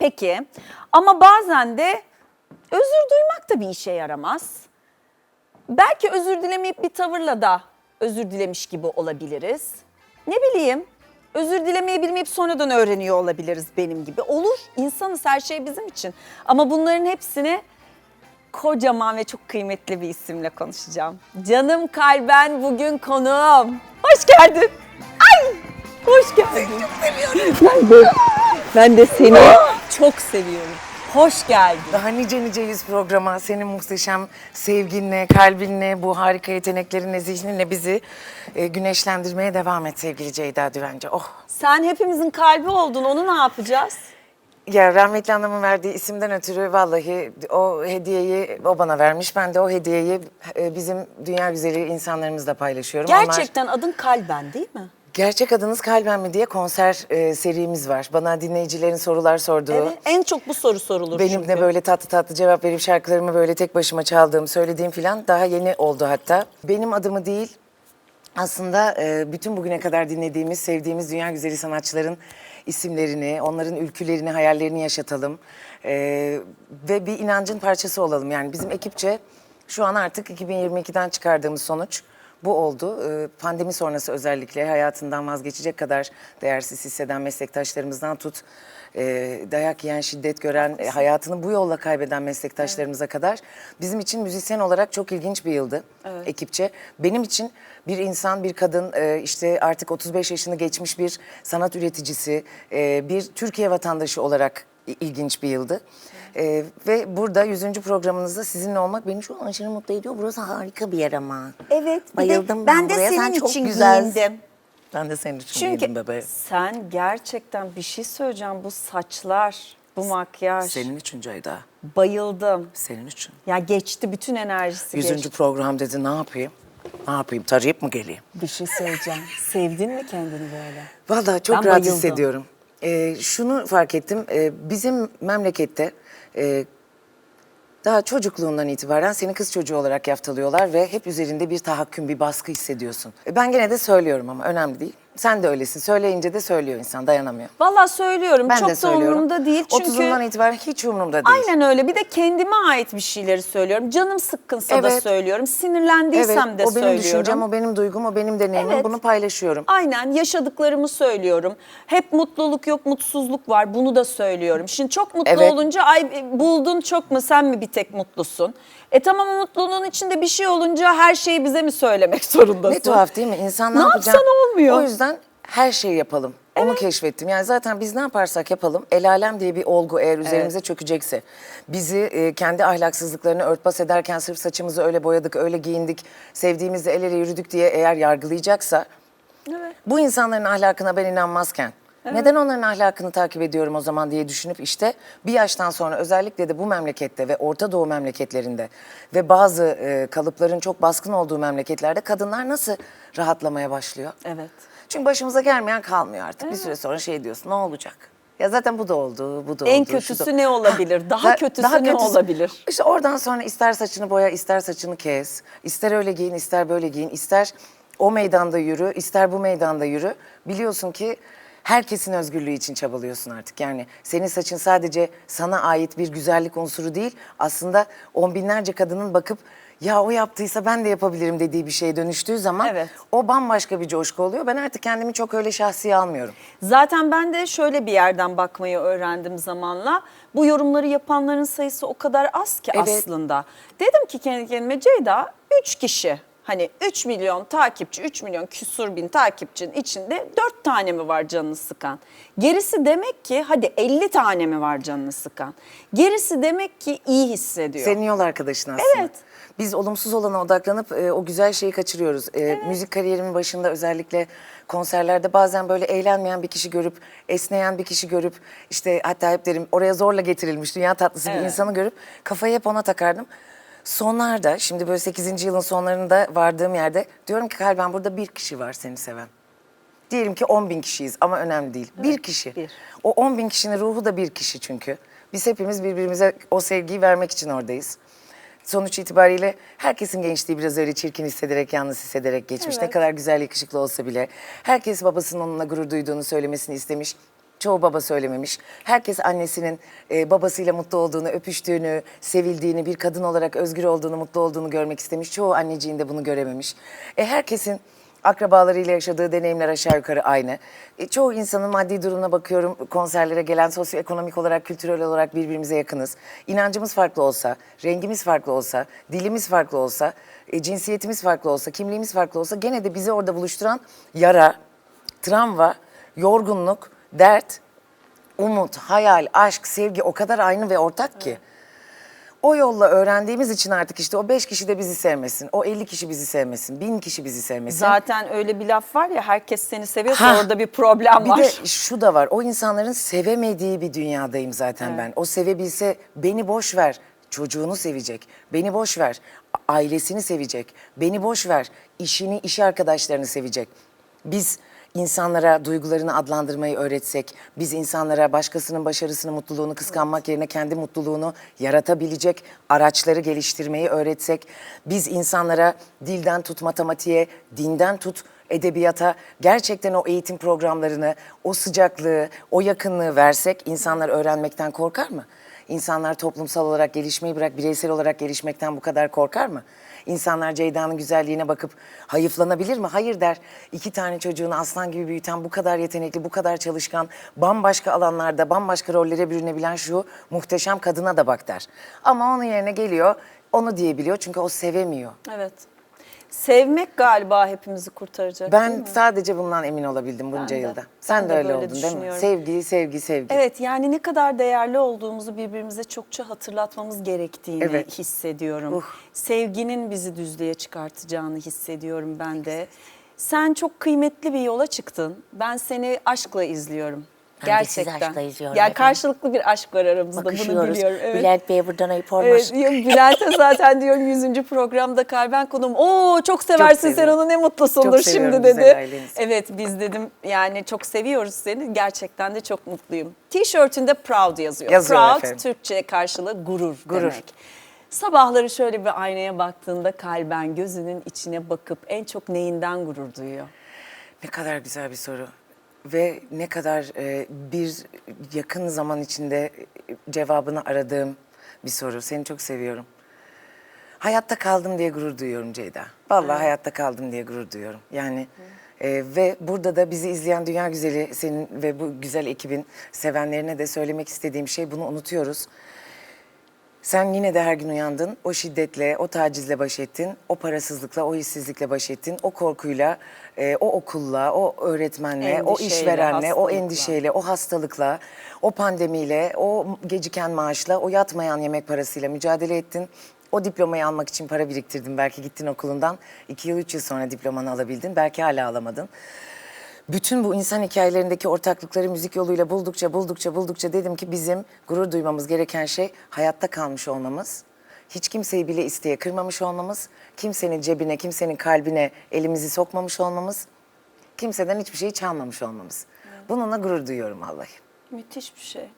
Peki ama bazen de özür duymak da bir işe yaramaz. Belki özür dilemeyip bir tavırla da özür dilemiş gibi olabiliriz. Ne bileyim özür dilemeyi bilmeyip sonradan öğreniyor olabiliriz benim gibi. Olur insanız her şey bizim için. Ama bunların hepsini kocaman ve çok kıymetli bir isimle konuşacağım. Canım kalben bugün konuğum. Hoş geldin. Ay! Hoş geldin. Ben de, ben de seni çok seviyorum. Hoş geldin. Daha nice nice yüz programa senin muhteşem sevginle, kalbinle, bu harika yeteneklerinle, zihninle bizi e, güneşlendirmeye devam et sevgili Ceyda Düvence. Oh. Sen hepimizin kalbi oldun. Onu ne yapacağız? Ya rahmetli anlamın verdiği isimden ötürü vallahi o hediyeyi o bana vermiş. Ben de o hediyeyi e, bizim dünya güzeli insanlarımızla paylaşıyorum. Onlar- Gerçekten adın Kalben değil mi? Gerçek adınız Kalben mi diye konser e, serimiz var. Bana dinleyicilerin sorular sorduğu. Evet. En çok bu soru sorulur Benim çünkü. de böyle tatlı tatlı cevap verip şarkılarımı böyle tek başıma çaldığım, söylediğim falan daha yeni oldu hatta. Benim adımı değil, aslında e, bütün bugüne kadar dinlediğimiz, sevdiğimiz dünya güzeli sanatçıların isimlerini, onların ülkülerini, hayallerini yaşatalım. E, ve bir inancın parçası olalım. Yani bizim ekipçe şu an artık 2022'den çıkardığımız sonuç bu oldu. Ee, Pandemi sonrası özellikle hayatından vazgeçecek kadar değersiz hisseden meslektaşlarımızdan tut, e, dayak yiyen, şiddet gören, e, hayatını bu yolla kaybeden meslektaşlarımıza kadar bizim için müzisyen olarak çok ilginç bir yıldı ekipçe. Benim için bir insan, bir kadın, e, işte artık 35 yaşını geçmiş bir sanat üreticisi, bir Türkiye vatandaşı olarak ilginç bir yıldı. Ee, ve burada 100. programınızda sizinle olmak beni şu an aşırı mutlu ediyor. Burası harika bir yer ama. Evet. bir de Bayıldım ben de buraya. senin Sen çok için güzelsin. giyindim. Ben de senin için Çünkü giyindim bebeğim. sen gerçekten bir şey söyleyeceğim. Bu saçlar, bu makyaj. Senin için Ceyda. Bayıldım. Senin için. Ya geçti bütün enerjisi 100. geçti. program dedi ne yapayım? Ne yapayım? Tarayıp mı geleyim? Bir şey söyleyeceğim. Sevdin mi kendini böyle? Vallahi çok Ben rahat bayıldım. hissediyorum. Ee, şunu fark ettim. Ee, bizim memlekette e, daha çocukluğundan itibaren seni kız çocuğu olarak yaftalıyorlar ve hep üzerinde bir tahakküm, bir baskı hissediyorsun. E, ben gene de söylüyorum ama önemli değil. Sen de öylesin. Söyleyince de söylüyor insan, dayanamıyor. Vallahi söylüyorum. Ben çok de da söylüyorum. umurumda değil. Çünkü 30'undan itibaren hiç umurumda değil. Aynen öyle. Bir de kendime ait bir şeyleri söylüyorum. Canım sıkkınsa da Evet. söylüyorum. Sinirlendiysem de o benim söylüyorum. düşüncem, o benim duygum, o benim deneyimim. Evet. Bunu paylaşıyorum. Aynen yaşadıklarımı söylüyorum. Hep mutluluk yok mutsuzluk var bunu da söylüyorum. Şimdi çok mutlu Evet. olunca ay buldun çok mu sen mi bir tek mutlusun? E tamam o mutluluğun içinde bir şey olunca her şeyi bize mi söylemek zorundasın? Ne tuhaf değil mi? İnsan ne, Ne yapsan olmuyor. O yüzden her şeyi yapalım. Onu keşfettim. Yani zaten biz ne yaparsak yapalım, el alem diye bir olgu eğer üzerimize çökecekse, bizi e, kendi ahlaksızlıklarını örtbas ederken sırf saçımızı öyle boyadık, öyle giyindik, sevdiğimizde el ele yürüdük diye eğer yargılayacaksa, Evet. bu insanların ahlakına ben inanmazken, neden onların ahlakını takip ediyorum o zaman diye düşünüp işte bir yaştan sonra özellikle de bu memlekette ve Orta Doğu memleketlerinde ve bazı e, kalıpların çok baskın olduğu memleketlerde kadınlar nasıl rahatlamaya başlıyor? Evet. Çünkü başımıza gelmeyen kalmıyor artık. Bir süre sonra şey diyorsun ne olacak? Ya zaten bu da oldu, bu da En oldu. şu kötüsü da- ne olabilir? Daha Da- kötüsü ne olabilir? İşte oradan sonra ister saçını boya, ister saçını kes. ister öyle giyin, ister böyle giyin. ister o meydanda yürü, ister bu meydanda yürü. Biliyorsun ki herkesin özgürlüğü için çabalıyorsun artık. Yani senin saçın sadece sana ait bir güzellik unsuru değil. Aslında on binlerce kadının bakıp ya o yaptıysa ben de yapabilirim dediği bir şeye dönüştüğü zaman Evet. o bambaşka bir coşku oluyor. Ben artık kendimi çok öyle şahsiye almıyorum. Zaten ben de şöyle bir yerden bakmayı öğrendim zamanla. Bu yorumları yapanların sayısı o kadar az ki Evet. aslında. Dedim ki kendi kendime Ceyda 3 kişi hani 3 milyon takipçi 3 milyon küsur bin takipçinin içinde 4 tane mi var canını sıkan? Gerisi demek ki hadi 50 tane mi var canını sıkan? Gerisi demek ki iyi hissediyor. Senin yol arkadaşın aslında. Evet. Biz olumsuz olana odaklanıp e, o güzel şeyi kaçırıyoruz. E, Müzik kariyerimin başında özellikle konserlerde bazen böyle eğlenmeyen bir kişi görüp, esneyen bir kişi görüp, işte hatta hep derim oraya zorla getirilmiş dünya tatlısı bir Evet. insanı görüp kafayı hep ona takardım. Sonlarda, şimdi böyle 8. yılın sonlarında vardığım yerde diyorum ki kalben burada bir kişi var seni seven. Diyelim ki 10 bin kişiyiz ama önemli değil. bir kişi. bir. O 10 bin kişinin ruhu da bir kişi çünkü. Biz hepimiz birbirimize o sevgiyi vermek için oradayız. Sonuç itibariyle herkesin gençliği biraz öyle çirkin hissederek, yalnız hissederek geçmiş. Ne Evet. kadar güzel, yakışıklı olsa bile. Herkes babasının onunla gurur duyduğunu söylemesini istemiş. Çoğu baba söylememiş. Herkes annesinin e, babasıyla mutlu olduğunu, öpüştüğünü, sevildiğini, bir kadın olarak özgür olduğunu, mutlu olduğunu görmek istemiş. Çoğu anneciğin de bunu görememiş. E, herkesin akrabalarıyla yaşadığı deneyimler aşağı yukarı aynı. E, çoğu insanın maddi durumuna bakıyorum, konserlere gelen sosyoekonomik olarak, kültürel olarak birbirimize yakınız. İnancımız farklı olsa, rengimiz farklı olsa, dilimiz farklı olsa, e, cinsiyetimiz farklı olsa, kimliğimiz farklı olsa gene de bizi orada buluşturan yara, travma, yorgunluk, dert, umut, hayal, aşk, sevgi o kadar aynı ve ortak ki. O yolla öğrendiğimiz için artık işte o beş kişi de bizi sevmesin, o 50 kişi bizi sevmesin, bin kişi bizi sevmesin. Zaten öyle bir laf var ya herkes seni seviyorsa Ha. orada bir problem Bir var. de şu da var. O insanların sevemediği bir dünyadayım zaten ben. O sevebilse beni boş ver. Çocuğunu sevecek. Beni boş ver. Ailesini sevecek. Beni boş ver. işini, iş arkadaşlarını sevecek. Biz insanlara duygularını adlandırmayı öğretsek, biz insanlara başkasının başarısını, mutluluğunu kıskanmak yerine kendi mutluluğunu yaratabilecek araçları geliştirmeyi öğretsek, biz insanlara dilden tut matematiğe, dinden tut edebiyata gerçekten o eğitim programlarını, o sıcaklığı, o yakınlığı versek insanlar öğrenmekten korkar mı? İnsanlar toplumsal olarak gelişmeyi bırak bireysel olarak gelişmekten bu kadar korkar mı? İnsanlar Ceyda'nın güzelliğine bakıp hayıflanabilir mi? Hayır der. İki tane çocuğunu aslan gibi büyüten, bu kadar yetenekli, bu kadar çalışkan, bambaşka alanlarda, bambaşka rollere bürünebilen şu muhteşem kadına da bak der. Ama onun yerine geliyor, onu diyebiliyor çünkü o sevemiyor. Evet. Sevmek galiba hepimizi kurtaracak değil Ben mi? sadece bundan emin olabildim bunca de. yılda. Sen Ben de de öyle böyle oldun değil mi? düşünüyorum. Sevgi, sevgi, sevgi. Evet yani ne kadar değerli olduğumuzu birbirimize çokça hatırlatmamız gerektiğini Evet. hissediyorum. Uh. Sevginin bizi düzlüğe çıkartacağını hissediyorum ben de. Sen çok kıymetli bir yola çıktın. Ben seni aşkla izliyorum. Ben de sizi Gerçekten. aşkla izliyorum Yani efendim. karşılıklı bir aşk var aramızda bunu Bakışıyoruz. biliyorum. Evet. Bülent Bey buradan ayıp olmaz. Evet, diyorum, Bülent'e zaten diyorum 100. programda kalben konuğum. Oo çok seversin sen onu ne mutlusundur Çok seviyorum şimdi güzel dedi. ailenizi. Evet biz dedim yani çok seviyoruz seni. Gerçekten de çok mutluyum. Tişörtünde proud yazıyor. Yazıyor proud efendim. Türkçe karşılığı gurur, Gurur. demek. Sabahları şöyle bir aynaya baktığında kalben gözünün içine bakıp en çok neyinden gurur duyuyor? Ne kadar güzel bir soru. Ve ne kadar e, bir yakın zaman içinde e, cevabını aradığım bir soru. Seni çok seviyorum. Hayatta kaldım diye gurur duyuyorum Ceyda. Vallahi hayatta kaldım diye gurur duyuyorum. Yani e, ve burada da bizi izleyen Dünya Güzeli senin ve bu güzel ekibin sevenlerine de söylemek istediğim şey bunu unutuyoruz. Sen yine de her gün uyandın, o şiddetle, o tacizle baş ettin, o parasızlıkla, o işsizlikle baş ettin, o korkuyla, e, o okulla, o öğretmenle, o Endişeyle, işverenle, o hastalıkla. endişeyle, o hastalıkla, o pandemiyle, o geciken maaşla, o yatmayan yemek parasıyla mücadele ettin. O diplomayı almak için para biriktirdin. Belki gittin okulundan, iki yıl, üç yıl sonra diplomanı alabildin. Belki hala alamadın. Bütün bu insan hikayelerindeki ortaklıkları müzik yoluyla buldukça buldukça buldukça dedim ki bizim gurur duymamız gereken şey hayatta kalmış olmamız. Hiç kimseyi bile isteye kırmamış olmamız, kimsenin cebine, kimsenin kalbine elimizi sokmamış olmamız, kimseden hiçbir şeyi çalmamış olmamız. Bununla gurur duyuyorum vallahi. Müthiş bir şey.